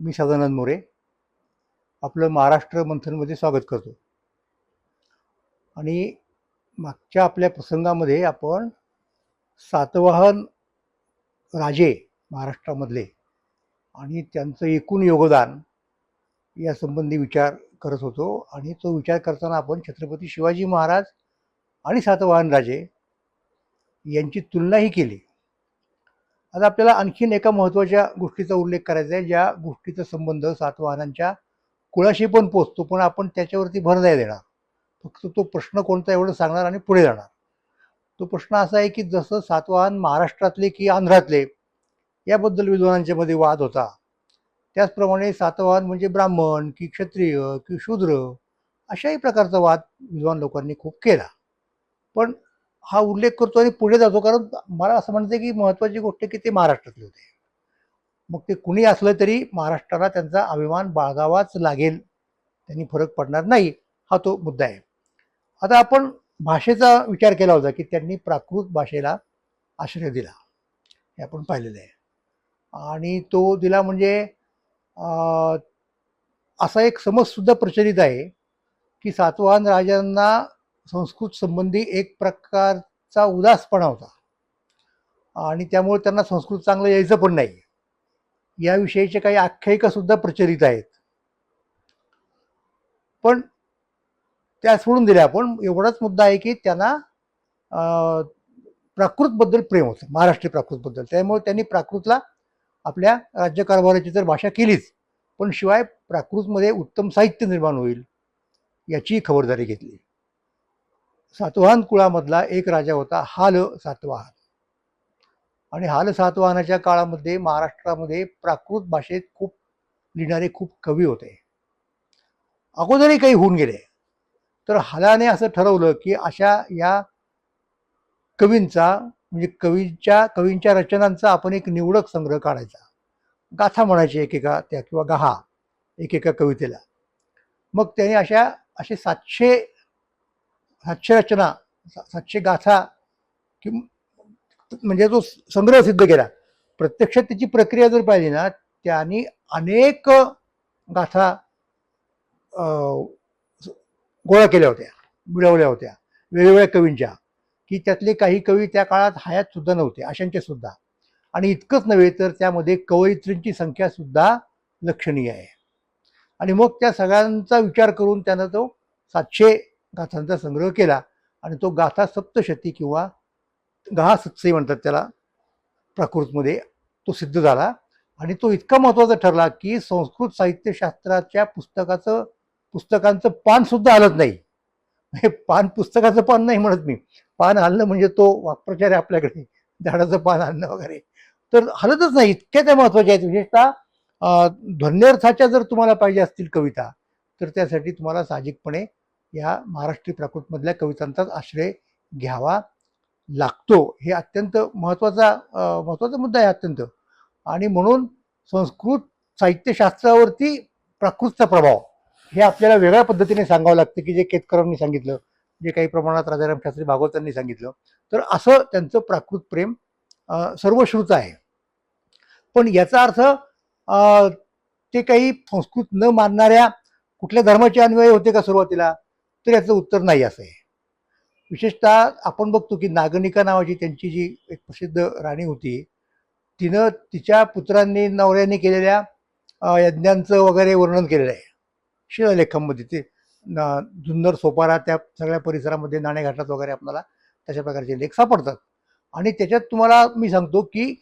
मी सदानंद मोरे. आपलं महाराष्ट्र मंथनमध्ये स्वागत करतो. आणि मागच्या आपल्या प्रसंगामध्ये आपण सातवाहन राजे महाराष्ट्रामधले आणि त्यांचं एकूण योगदान यासंबंधी विचार करत होतो. आणि तो विचार करताना आपण छत्रपती शिवाजी महाराज आणि सातवाहन राजे यांची तुलनाही केली. आता आपल्याला आणखीन एका महत्त्वाच्या गोष्टीचा उल्लेख करायचा आहे ज्या गोष्टीचा संबंध सातवाहनांच्या कुळाशी पण पोचतो पण आपण त्याच्यावरती भर नाही देणार. फक्त तो प्रश्न कोणता एवढं सांगणार आणि पुढे जाणार. तो प्रश्न असा आहे की जसं सातवाहन महाराष्ट्रातले की आंध्रातले याबद्दल विद्वानांच्या मध्ये वाद होता. त्याचप्रमाणे सातवाहन म्हणजे ब्राह्मण की क्षत्रिय की शूद्र अशाही प्रकारचा वाद विद्वान लोकांनी खूप केला. पण हा उल्लेख करतो आणि पुढे जातो. कारण मला असं म्हणतं की महत्त्वाची गोष्ट की ते महाराष्ट्रातले होते. मग ते कुणी असलं तरी महाराष्ट्राला त्यांचा अभिमान बाळगावाच लागेल. त्यांनी फरक पडणार नाही. हा तो मुद्दा आहे. आता आपण भाषेचा विचार केला होता की त्यांनी प्राकृत भाषेला आश्रय दिला. हे आपण पाहिलेलं आहे. आणि तो दिला म्हणजे असा एक समजसुद्धा प्रचलित आहे की सातवाहन राजांना संस्कृत संबंधी एक प्रकारचा उदासपणा होता. आणि त्यामुळे त्यांना संस्कृत चांगलं यायचं पण नाही. याविषयीचे काही आख्यायिकासुद्धा प्रचलित आहेत. पण त्या सोडून दिल्या आपण एवढाच मुद्दा आहे की त्यांना प्राकृतबद्दल प्रेम होतं महाराष्ट्रीय प्राकृतबद्दल. त्यामुळे त्यांनी प्राकृतला आपल्या राज्यकारभाराची तर भाषा केलीच पण शिवाय प्राकृतमध्ये उत्तम साहित्य निर्माण होईल याचीही खबरदारी घेतली. सातवाहन कुळामधला एक राजा होता हाल सातवाहन. आणि हाल सातवाहनाच्या काळामध्ये महाराष्ट्रामध्ये प्राकृत भाषेत खूप लिहिणारे खूप कवी होते. अगोदरही काही होऊन गेले. तर हालाने असं ठरवलं की अशा या कवींचा म्हणजे कवींच्या कवींच्या रचनांचा आपण एक निवडक संग्रह काढायचा. गाथा म्हणायची एकेका त्या किंवा गहा एकेका कवितेला. मग त्याने अशा असे सातशे सातशे रचना सा- सातशे गाथा कि म्हणजे जो संग्रह सिद्ध केला. प्रत्यक्षात त्याची प्रक्रिया जर पाहिली ना त्यांनी अनेक गाथा गोळा केल्या होत्या मिळवल्या होत्या. वेगवेगळ्या कवींच्या की त्यातले काही कवी त्या काळात हयात सुद्धा नव्हते अशांचे सुद्धा. आणि इतकंच नव्हे तर त्यामध्ये कवयित्रींची संख्या सुद्धा लक्षणीय आहे. आणि मग त्या सगळ्यांचा विचार करून त्यानं तो सातशे गाथांचा संग्रह केला आणि तो गाथा सप्तशती किंवा गहा सत्सई म्हणतात त्याला प्राकृतमध्ये तो सिद्ध झाला. आणि तो इतका महत्त्वाचा ठरला की संस्कृत साहित्यशास्त्राच्या पुस्तकाचं पुस्तकांचं पान सुद्धा हलत नाही. हे पान पुस्तकाचं पान नाही म्हणत मी. पान हलणं म्हणजे तो वाक्प्रचार आहे आपल्याकडे. झाडाचं पान हलणं वगैरे. तर हलतच नाही. इतक्या त्या महत्त्वाच्या आहेत. विशेषतः ध्वन्यर्थाच्या जर तुम्हाला पाहिजे असतील कविता तर त्यासाठी तुम्हाला साहजिकपणे या महाराष्ट्रीय प्राकृतमधल्या कवितांचाच आश्रय घ्यावा लागतो. हे अत्यंत महत्त्वाचा महत्त्वाचा मुद्दा आहे अत्यंत. आणि म्हणून संस्कृत साहित्यशास्त्रावरती प्राकृतचा प्रभाव हे आपल्याला वेगळ्या पद्धतीने सांगावं लागतं की जे केतकरांनी सांगितलं जे काही प्रमाणात राजाराम शास्त्री भागवतांनी सांगितलं. तर असं त्यांचं प्राकृत प्रेम सर्वश्रुत आहे. पण याचा अर्थ ते काही संस्कृत न मानणाऱ्या कुठल्या धर्माचे अन्वय होते का सुरुवातीला? तर याचं उत्तर नाही असं आहे. विशेषतः आपण बघतो की नागनिका नावाची त्यांची जी एक प्रसिद्ध राणी होती तिनं तिच्या पुत्रांनी नवऱ्याने केलेल्या यज्ञांचं वगैरे वर्णन केलेलं आहे. शिलालेखांमध्ये ते जुन्नर सोपारा त्या सगळ्या परिसरामध्ये नाणेघाटात वगैरे आपल्याला तशा प्रकारचे लेख सापडतात. आणि त्याच्यात तुम्हाला मी सांगतो की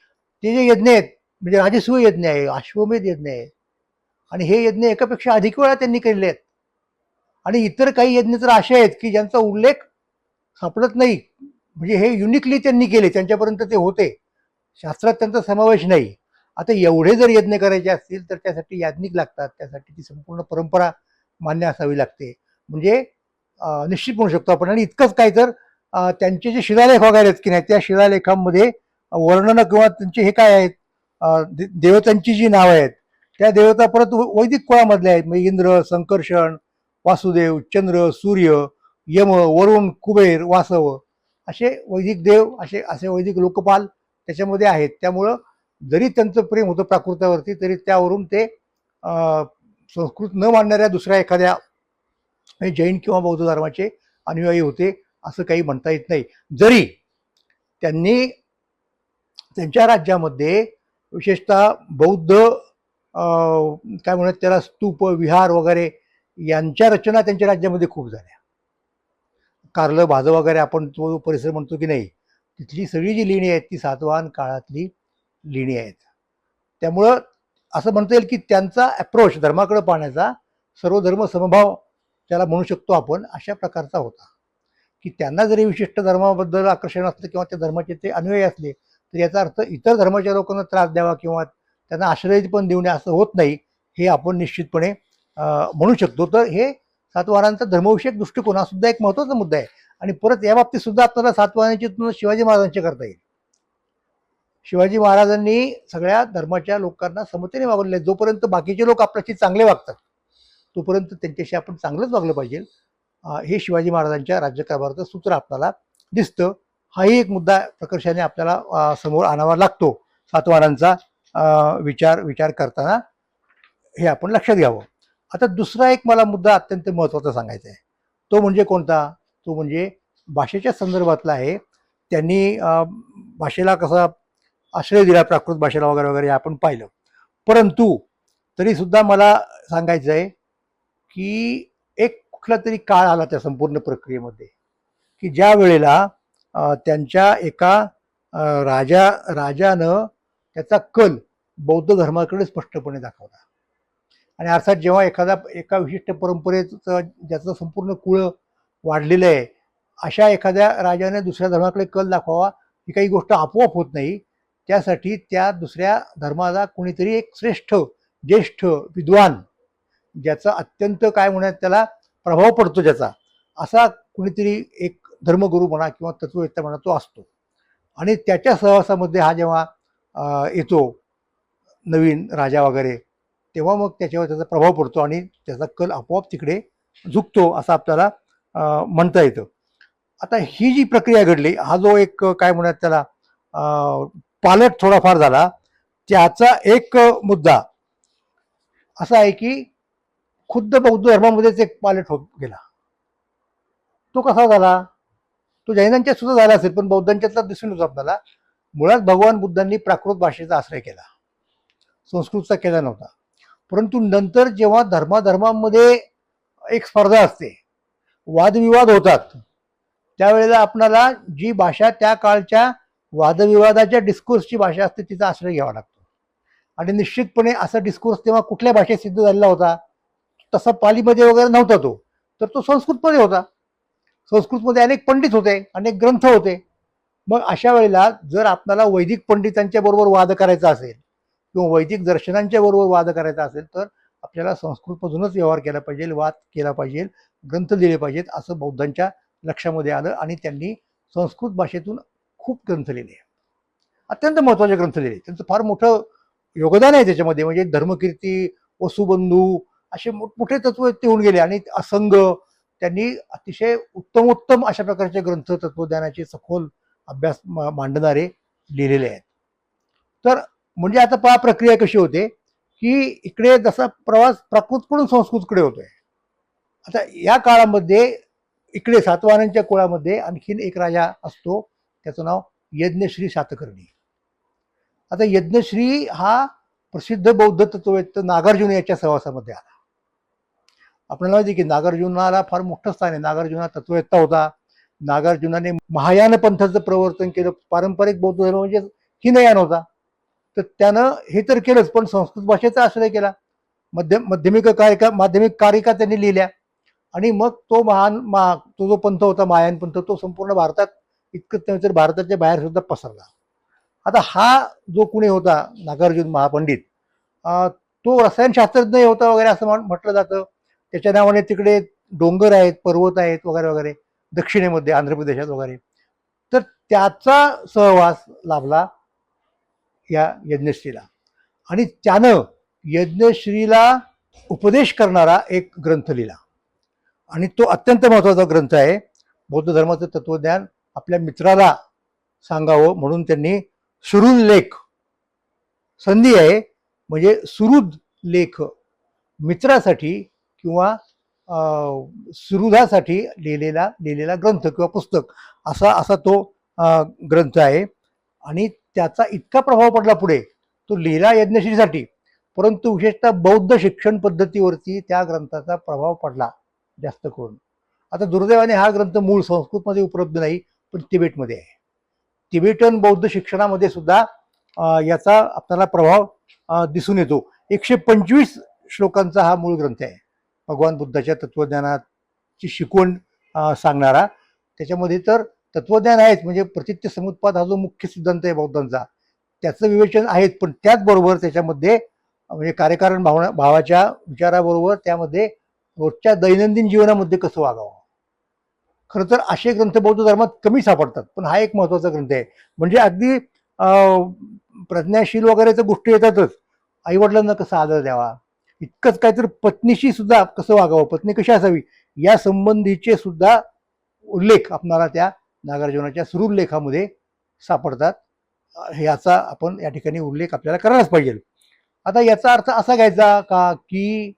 ते जे यज्ञ आहेत म्हणजे राजसूय यज्ञ आहे अश्वमेध यज्ञ आहे आणि हे यज्ञ एकापेक्षा अधिक वेळा त्यांनी केलेले आहेत. आणि इतर काही यज्ञ तर असे आहेत की ज्यांचा उल्लेख सापडत नाही. म्हणजे हे युनिकली त्यांनी केले त्यांच्यापर्यंत ते होते. शास्त्रात त्यांचा समावेश नाही. आता एवढे जर यज्ञ करायचे असतील तर त्यासाठी याज्ञिक लागतात त्यासाठी ती संपूर्ण परंपरा मान्य असावी लागते. म्हणजे निश्चित म्हणू शकतो आपण. आणि इतकंच काय तर त्यांचे जे शिलालेख वगैरे आहेत की नाही त्या शिलालेखांमध्ये वर्णनं किंवा त्यांचे हे काय आहेत दे- देवतांची जी नावं आहेत त्या देवता परत वैदिक कुळामधल्या आहेत. म्हणजे इंद्र संकर्षण वासुदेव चंद्र सूर्य यम वरुण कुबेर वासव असे वैदिक देव असे असे वैदिक लोकपाल त्याच्यामध्ये आहेत. त्यामुळं जरी त्यांचं प्रेम होतं प्राकृतावरती तरी त्यावरून ते संस्कृत न मानणाऱ्या दुसऱ्या एखाद्या जैन किंवा बौद्ध धर्माचे अनुयायी होते असं काही म्हणता येत नाही. जरी त्यांनी त्यांच्या राज्यामध्ये विशेषतः बौद्ध काय म्हणत त्याला स्तूप विहार वगैरे यांच्या रचना त्यांच्या राज्यामध्ये खूप झाल्या. कारलं भाजं वगैरे आपण तो परिसर म्हणतो की नाही तिथली सगळी जी लेणी आहेत ती सातवाहन काळातली लेणी आहेत. त्यामुळं असं म्हणता येईल की त्यांचा अप्रोच धर्माकडे पाहण्याचा सर्व धर्म समभाव त्याला म्हणू शकतो आपण अशा प्रकारचा होता. की त्यांना जरी विशिष्ट धर्माबद्दल आकर्षण असलं किंवा त्या धर्माचे ते अनुयायी असले तर याचा अर्थ इतर धर्माच्या लोकांना त्रास द्यावा किंवा त्यांना आश्रय पण देऊ नये असं होत नाही हे आपण निश्चितपणे म्हणू शकतो. तर हे सातवारांचा धर्मविषयक दृष्टिकोन हा सुद्धा एक महत्त्वाचा मुद्दा आहे. आणि परत या बाबतीत सुद्धा आपल्याला सातवारांची तुलना शिवाजी महाराजांची करता येईल. शिवाजी महाराजांनी सगळ्या धर्माच्या लोकांना समतेने वागवले जोपर्यंत बाकीचे लोक आपल्याशी चांगले वागतात तोपर्यंत त्यांच्याशी आपण चांगलंच वागलं पाहिजे. हे शिवाजी महाराजांच्या राज्यकारभाराचं सूत्र आपल्याला दिसतं. हाही एक मुद्दा प्रकर्षाने आपल्याला समोर आणावा लागतो. सातवारांचा विचार विचार करताना हे आपण लक्षात घ्यावं. आता दुसरा एक मला मुद्दा अत्यंत महत्त्वाचा सांगायचा आहे. तो म्हणजे कोणता? तो म्हणजे भाषेच्या संदर्भातला आहे. त्यांनी भाषेला कसा आश्रय दिला प्राकृत भाषेला वगैरे वगैरे आपण पाहिलं. परंतु तरीसुद्धा मला सांगायचं आहे की एक कुठला तरी काळ आला त्या संपूर्ण प्रक्रियेमध्ये की ज्या वेळेला त्यांच्या एका राजा राजानं त्याचा कल बौद्ध धर्माकडे स्पष्टपणे दाखवला. आणि अर्थात जेव्हा एखादा एका विशिष्ट परंपरेचं ज्याचं संपूर्ण कुळ वाढलेलं आहे अशा एखाद्या राजाने दुसऱ्या धर्माकडे कल दाखवावा ही काही गोष्ट आपोआप होत नाही. त्यासाठी त्या दुसऱ्या धर्माला कोणीतरी एक श्रेष्ठ ज्येष्ठ विद्वान ज्याचा अत्यंत काय म्हणत त्याला प्रभाव पडतो ज्याचा असा कुणीतरी एक धर्मगुरू म्हणा किंवा तत्ववेत्ता म्हणा तो असतो. आणि त्याच्या सहवासामध्ये हा जेव्हा येतो नवीन राजा वगैरे तेव्हा मग त्याच्यावर त्याचा प्रभाव पडतो आणि त्याचा कल आपोआप तिकडे झुकतो असं आपल्याला म्हणता येतं. आता ही जी प्रक्रिया घडली हा जो एक काय म्हणतात त्याला पालट थोडाफार झाला त्याचा एक मुद्दा असा आहे की खुद्द बौद्ध धर्मामध्येच एक पालट होत गेला. तो कसा झाला? तो जैनांच्या सुद्धा झाला असेल पण बौद्धांच्यातला दिसून येतो आपल्याला. मुळात भगवान बुद्धांनी प्राकृत भाषेचा आश्रय केला. संस्कृतचा केला नव्हता. परंतु नंतर जेव्हा धर्माधर्मांमध्ये एक स्पर्धा असते वादविवाद होतात त्यावेळेला आपणाला जी भाषा त्या काळच्या वादविवादाच्या डिस्कोर्सची भाषा असते तिचा आश्रय घ्यावा लागतो. आणि निश्चितपणे असा डिस्कोर्स तेव्हा कुठल्या भाषेत सिद्ध झालेला होता तसा पालीमध्ये वगैरे नव्हता तो तर तो संस्कृतमध्ये होता. संस्कृतमध्ये अनेक पंडित होते अनेक ग्रंथ होते. मग अशा वेळेला जर आपल्याला वैदिक पंडितांच्या बरोबर वाद करायचा असेल किंवा वैदिक दर्शनांच्या बरोबर वाद करायचा असेल तर आपल्याला संस्कृतमधूनच व्यवहार केला पाहिजे वाद केला पाहिजे ग्रंथ दिले पाहिजेत असं बौद्धांच्या लक्षामध्ये आलं आणि त्यांनी संस्कृत भाषेतून खूप ग्रंथ लिहिले. अत्यंत महत्त्वाचे ग्रंथ लिहिले. त्यांचं फार मोठं योगदान आहे त्याच्यामध्ये. म्हणजे धर्मकीर्ती वसुबंधू असे मोठमोठे तत्व ते होऊन गेले आणि असंग त्यांनी अतिशय उत्तम उत्तम अशा प्रकारचे ग्रंथ तत्वज्ञानाचे सखोल अभ्यास मा- मांडणारे लिहिलेले आहेत. तर म्हणजे आता पहा प्रक्रिया कशी होते की इकडे जसा प्रवास प्राकृतकडून संस्कृतकडे होतोय. आता या काळामध्ये इकडे सातवाहनांच्या कुळामध्ये आणखीन एक राजा असतो त्याचं नाव यज्ञश्री सातकर्णी. आता यज्ञश्री हा प्रसिद्ध बौद्ध तत्ववेत्त नागार्जुन याच्या सहवासामध्ये आला. आपल्याला माहिती आहे की नागार्जुनाला फार मोठं स्थान आहे. नागार्जुना तत्ववेत्ता होता. नागार्जुनाने महायान पंथाचं प्रवर्तन केलं. पारंपरिक बौद्ध धर्म म्हणजे हिनयान होता. तर त्यानं हे तर केलंच पण संस्कृत भाषेचा आश्रय केला. मध्यम माध्यमिक कारिका माध्यमिक कारिका त्यांनी लिहिल्या. आणि मग तो महान मा तो जो पंथ होता मायान पंथ तो संपूर्ण भारतात इतकंच नव्हे तर भारताच्या बाहेर सुद्धा पसरला. आता हा जो कुणी होता नागार्जुन महापंडित तो रसायनशास्त्रज्ञ होता वगैरे असं म्हटलं जातं. त्याच्या नावाने तिकडे डोंगर आहेत पर्वत आहेत वगैरे वगैरे दक्षिणेमध्ये आंध्र प्रदेशात वगैरे. तर त्याचा सहवास लाभला. या यज्ञश्रीला. आणि त्यानं यज्ञश्रीला उपदेश करणारा एक ग्रंथ लिहिला. आणि तो अत्यंत महत्त्वाचा ग्रंथ आहे. बौद्ध धर्माचं तत्वज्ञान आपल्या मित्राला सांगावं म्हणून त्यांनी सुरुद लेख संधी आहे. म्हणजे सुरुद लेख मित्रासाठी किंवा सुरुदासाठी लिहिलेला लिहिलेला ग्रंथ किंवा पुस्तक असा असा तो ग्रंथ आहे. आणि त्याचा इतका प्रभाव पडला पुढे तो लिहिला यज्ञश्रीसाठी. परंतु विशेषतः बौद्ध शिक्षण पद्धतीवरती त्या ग्रंथाचा प्रभाव पडला जास्त करून. आता दुर्दैवाने हा ग्रंथ मूळ संस्कृतमध्ये उपलब्ध नाही पण तिबेटमध्ये आहे. तिबेटन बौद्ध शिक्षणामध्ये सुद्धा याचा आपल्याला प्रभाव दिसून येतो. एकशे पंचवीस श्लोकांचा हा मूळ ग्रंथ आहे. भगवान बुद्धाच्या तत्वज्ञानाची शिकवण सांगणारा. त्याच्यामध्ये तर तत्वज्ञान आहेच. म्हणजे प्रचित्य समुत्पाद हा जो मुख्य सिद्धांत आहे बौद्धांचा. त्याचं विवेचन आहेच पण त्याचबरोबर त्याच्यामध्ये म्हणजे कार्यकारण भावना भावाच्या विचाराबरोबर त्यामध्ये रोजच्या दैनंदिन जीवनामध्ये कसं वागावं? खरं तर असे ग्रंथ बौद्ध धर्मात कमी सापडतात पण हा एक महत्त्वाचा ग्रंथ आहे. म्हणजे अगदी प्रज्ञाशील वगैरे तर गोष्टी येतातच. आईवडिलांना कसा आदर द्यावा? इतकंच काहीतरी पत्नीशी सुद्धा कसं वागावं? पत्नी कशी असावी? या संबंधीचे सुद्धा उल्लेख आपणाला त्या नागार्जुनाच्या सुरुल्लेखामध्ये सापडतात. याचा आपण या ठिकाणी उल्लेख आपल्याला करायलाच पाहिजे. आता याचा अर्थ असा घ्यायचा का की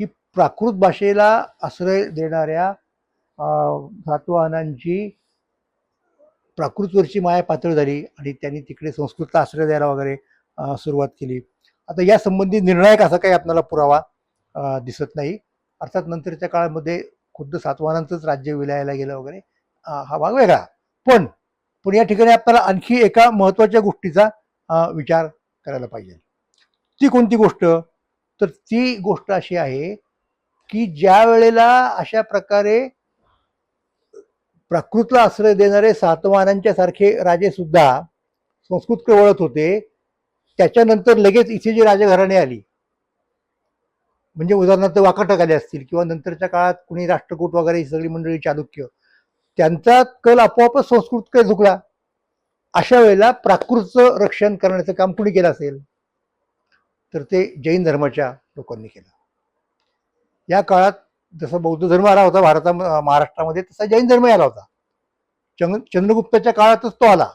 की प्राकृत भाषेला आश्रय देणाऱ्या सातवाहनांची प्राकृतवरची माया पातळ झाली आणि त्यांनी तिकडे संस्कृतला आश्रय द्यायला वगैरे सुरुवात केली. आता या संबंधी निर्णायक असा काही आपल्याला पुरावा दिसत नाही. अर्थात नंतरच्या काळामध्ये खुद्द सातवाहनांचंच राज्य विलायला गेलं वगैरे. हा भाग वेगळा. पण पण या ठिकाणी आपल्याला आणखी एका महत्त्वाच्या गोष्टीचा विचार करायला पाहिजे. ती कोणती गोष्ट? तर ती गोष्ट अशी आहे की ज्या वेळेला अशा प्रकारे प्राकृतला आश्रय देणारे सातवाहनांच्या सारखे राजे सुद्धा संस्कृतकडे वळत होते त्याच्यानंतर लगेच इथे जी राजघराणे आली. म्हणजे उदाहरणार्थ वाकाटक आले असतील किंवा नंतरच्या काळात कुणी राष्ट्रकूट वगैरे ही सगळी मंडळी चालुक्य त्यांचा कल आपोआपच संस्कृतकडे झुकला. अशा वेळेला प्राकृतचं रक्षण करण्याचं काम कुणी केलं असेल? तर ते जैन धर्माच्या लोकांनी केलं. या काळात जसं बौद्ध धर्म आला होता भारता महाराष्ट्रामध्ये तसा जैन धर्म आला होता. चंग चंद्रगुप्ताच्या काळातच तो आला.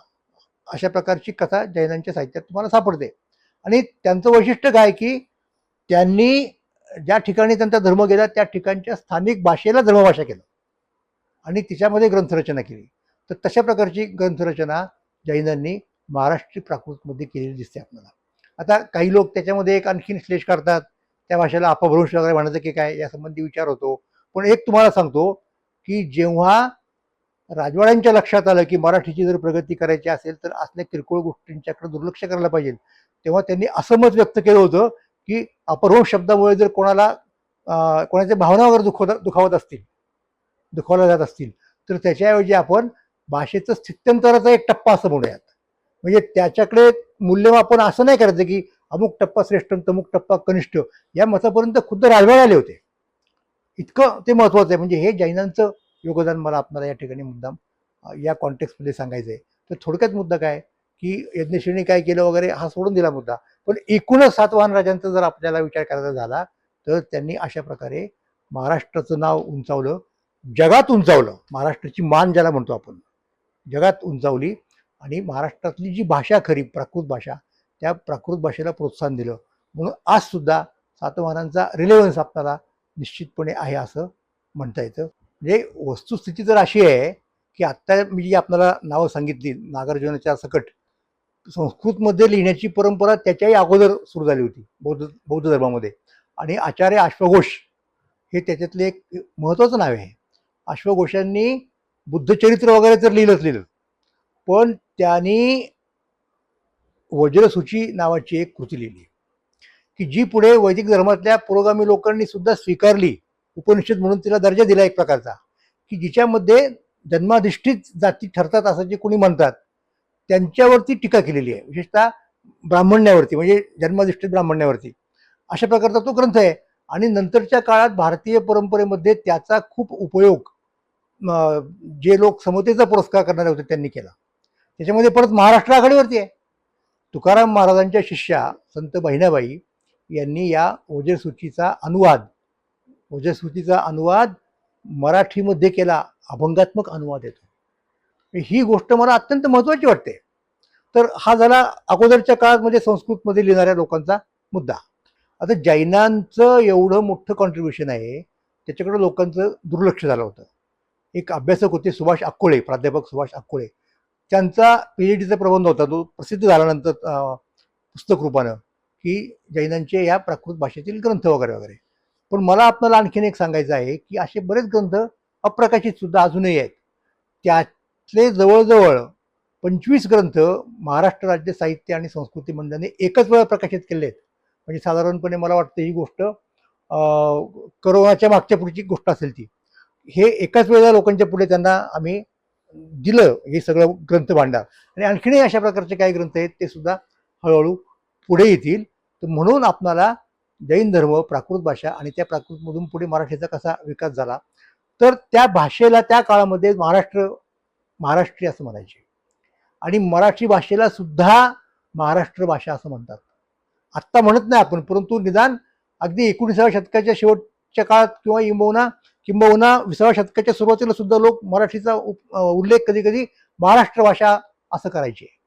अशा प्रकारची कथा जैनांच्या साहित्यात तुम्हाला सापडते. आणि त्यांचं वैशिष्ट्य काय की त्यांनी ज्या ठिकाणी त्यांचा धर्म गेला त्या ठिकाणच्या स्थानिक भाषेला धर्मभाषा केलं. आणि तिच्यामध्ये ग्रंथरचना केली. तर तशा प्रकारची ग्रंथरचना जैनांनी महाराष्ट्री प्राकृतमध्ये केलेली दिसते आपल्याला. आता काही लोक त्याच्यामध्ये एक आणखीन श्लेष करतात त्या भाषेला अपभ्रंश वगैरे म्हणायचं की काय यासंबंधी विचार होतो. पण एक तुम्हाला सांगतो की जेव्हा राजवाड्यांच्या लक्षात आलं की मराठीची जर प्रगती करायची असेल तर असल्या किरकोळ गोष्टींच्याकडे दुर्लक्ष करायला पाहिजे. तेव्हा त्यांनी असं मत व्यक्त केलं होतं की अपभ्रंश शब्दामुळे जर कोणाला कोणाच्या भावना वगैरे दुखवत दुखावत असतील दुखावल्या जात असतील. तर त्याच्याऐवजी आपण भाषेचं स्थित्यंतराचा एक टप्पा असं म्हणूयात. म्हणजे त्याच्याकडे मूल्यमापन असं नाही करायचं की अमुक टप्पा श्रेष्ठ अमुक तमुक टप्पा कनिष्ठ. या मतापर्यंत खुद्द राजवाडे आले होते. इतकं ते महत्त्वाचं आहे. म्हणजे हे जैनांचं योगदान मला आपणाला या ठिकाणी मुद्दाम या कॉन्टेक्स्टमध्ये सांगायचं आहे. तर थोडक्यात मुद्दा काय? की यज्ञश्रेणी काय केलं वगैरे हा सोडून दिला मुद्दा. पण एकूणच सातवाहन राजांचा जर आपल्याला विचार करायचा झाला तर त्यांनी अशा प्रकारे महाराष्ट्राचं नाव उंचावलं. जगात उंचावलं. महाराष्ट्राची मान ज्याला म्हणतो आपण. जगात उंचावली आणि महाराष्ट्रातली जी भाषा खरी प्राकृत भाषा त्या प्राकृत भाषेला प्रोत्साहन दिलं. म्हणून आजसुद्धा सातवाहनांचा रिलेव्हन्स आपल्याला निश्चितपणे आहे असं म्हणता येतं. म्हणजे वस्तुस्थिती तर अशी आहे की आत्ता मी जी आपल्याला नावं सांगितली नागार्जुनाच्या सकट संस्कृतमध्ये लिहिण्याची परंपरा त्याच्याही अगोदर सुरू झाली होती बौद्ध बौद्ध धर्मामध्ये. आणि आचार्य अश्वघोष हे त्याच्यातले एक महत्त्वाचं नाव आहे. अश्वघोषांनी बुद्धचरित्र वगैरे तर लिहिलंच लिहिलं पण त्यांनी वज्रसूची नावाची एक कृती लिहिली. की जी पुढे वैदिक धर्मातल्या पुरोगामी लोकांनी सुद्धा स्वीकारली उपनिषद म्हणून तिला दर्जा दिला एक प्रकारचा. की जिच्यामध्ये जन्माधिष्ठित जाती ठरतात असं जे कोणी म्हणतात त्यांच्यावरती टीका केलेली आहे. विशेषतः ब्राह्मण्यावरती म्हणजे जन्माधिष्ठित ब्राह्मण्यावरती. अशा प्रकारचा तो ग्रंथ आहे. आणि नंतरच्या काळात भारतीय परंपरेमध्ये त्याचा खूप उपयोग जे लोक समतेचा पुरस्कार करणारे होते त्यांनी केला. त्याच्यामध्ये परत महाराष्ट्र आघाडीवरती आहे. तुकाराम महाराजांच्या शिष्या संत बहिणाबाई यांनी या ओजसूचीचा अनुवाद ओजसूचीचा अनुवाद मराठीमध्ये केला अभंगात्मक अनुवाद येतो. ही गोष्ट मला अत्यंत महत्त्वाची वाटते. तर हा झाला अगोदरच्या काळात म्हणजे संस्कृतमध्ये लिहिणाऱ्या लोकांचा मुद्दा. आता जैनांचं एवढं मोठं कॉन्ट्रीब्युशन आहे त्याच्याकडे लोकांचं दुर्लक्ष झालं होतं. एक अभ्यासक होते सुभाष अक्कोळे प्राध्यापक सुभाष अक्कोळे त्यांचा पी एच डीचा प्रबंध होता तो प्रसिद्ध झाल्यानंतर पुस्तक रूपानं की जैनांचे या प्राकृत भाषेतील ग्रंथ वगैरे वगैरे. पण मला आपल्याला आणखीन एक सांगायचं आहे की असे बरेच ग्रंथ अप्रकाशित सुद्धा अजूनही आहेत. त्यातले जवळजवळ पंचवीस ग्रंथ महाराष्ट्र राज्य साहित्य आणि संस्कृती मंडळाने एकच वेळा प्रकाशित केले आहेत म्हणजे साधारणपणे मला वाटतं ही गोष्ट करोनाच्या मागच्या पुढची गोष्ट असेल ती. हे एकाच वेळेला लोकांच्या पुढे त्यांना आम्ही दिलं हे सगळं ग्रंथ भांडार. आणि आणखीनही अशा प्रकारचे काही ग्रंथ आहेत ते सुद्धा हळूहळू पुढे येतील. तर म्हणून आपणाला जैन धर्म प्राकृत भाषा आणि त्या प्राकृतमधून पुढे मराठीचा कसा विकास झाला तर त्या भाषेला त्या काळामध्ये महाराष्ट्र महाराष्ट्री असं म्हणायचे. आणि मराठी भाषेला सुद्धा महाराष्ट्र भाषा असं म्हणतात. आत्ता म्हणत नाही आपण परंतु निदान अगदी एकोणीसाव्या शतकाच्या शेवटच्या काळात किंवा इंबवना किंबहुना विसाव्या शतकाच्या सुरुवातीला सुद्धा लोक मराठीचा उप- उल्लेख कधी कधी महाराष्ट्र भाषा असं करायचे.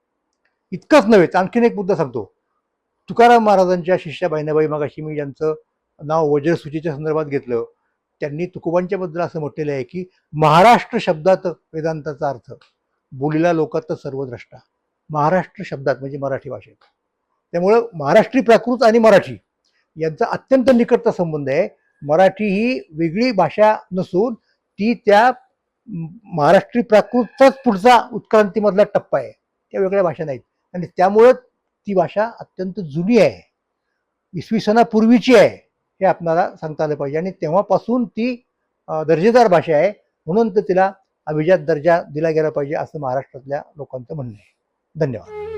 इतकंच नव्हे तर आणखीन एक मुद्दा सांगतो. तुकाराम महाराजांच्या शिष्या बहिणाबाई मागाशी मी ज्यांचं नाव वज्रसूचीच्या संदर्भात घेतलं त्यांनी तुकोबांच्या बद्दल असं म्हटलेलं आहे की महाराष्ट्र शब्दात वेदांताचा अर्थ बोलीला लोकात सर्वद्रष्टा. महाराष्ट्र शब्दात म्हणजे मराठी भाषेत. त्यामुळं महाराष्ट्री प्राकृत आणि मराठी यांचा अत्यंत निकटचा संबंध आहे. मराठी ही वेगळी भाषा नसून ती त्या महाराष्ट्री प्राकृतचाच पुढचा उत्क्रांतीमधला टप्पा आहे. त्या वेगळ्या भाषा नाहीत. आणि त्यामुळं ती भाषा अत्यंत जुनी आहे. इसवी सणापूर्वीची आहे हे आपणाला सांगता आलं पाहिजे. आणि तेव्हापासून ती दर्जेदार भाषा आहे. म्हणून तर तिला अभिजात दर्जा दिला गेला पाहिजे असं महाराष्ट्रातल्या लोकांचं म्हणणं आहे. धन्यवाद.